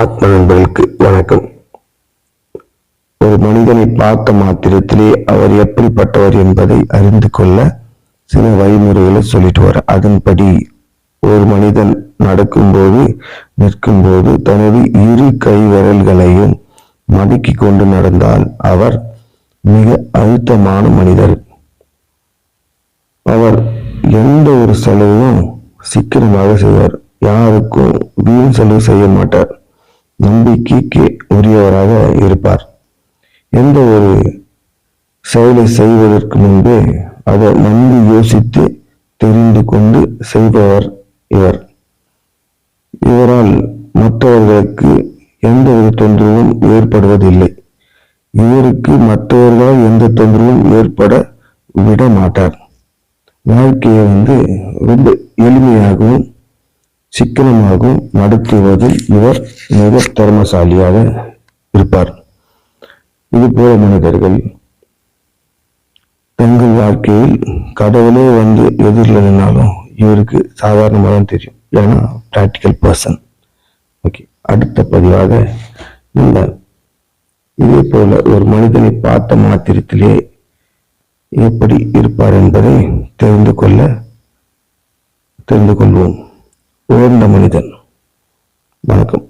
ஆத்ம நண்பர்களுக்கு வணக்கம். ஒரு மனிதனை பார்த்த மாத்திரத்திலே அவர் எப்படிப்பட்டவர் என்பதை அறிந்து கொள்ள சில வழிமுறைகளை சொல்லிட்டு வர அதன்படி ஒரு மனிதன் நடக்கும்போது நிற்கும்போது தனது இரு கை விரல்களையும் மடக்கி கொண்டு நடந்தால் அவர் மிக அழுத்தமான மனிதர். அவர் எந்த ஒரு செலவும் சிக்கனமாக செய்வார். யாருக்கும் வீண் செலவு செய்ய மாட்டார். நம்பிக்கைக்கு உரியவராக இருப்பார். எந்த ஒரு செயலை செய்வதற்கு முன்பே அதை நன்கு யோசித்து தெரிந்து கொண்டு செய்பவர் இவர். இவரால் மற்றவர்களுக்கு எந்த ஒரு தொந்தரவும் ஏற்படுவதில்லை. இவருக்கு மற்றவர்களால் எந்த தொந்தரவும் ஏற்பட விட மாட்டார் வாழ்க்கையை வந்து ரொம்ப எளிமையாகவும் சிக்கனமாகவும் நடத்துவதில் இவர் மிக திறமசாலியாக இருப்பார். இது போல மனிதர்கள் தங்கள் வாழ்க்கையில் கடவுளே வந்து எதிரில் நின்னாலும் இவருக்கு சாதாரணமாக தான் தெரியும். ஏன்னா ப்ராக்டிக்கல் பர்சன் ஓகே அடுத்த பதிவாக இந்த இதே போல ஒரு மனிதனை பார்த்த மாத்திரத்திலே எப்படி இருப்பார் என்பதை தெரிந்து கொள்ள தெரிந்து கொள்வோம். உயர்ந்த மனிதன். வணக்கம்.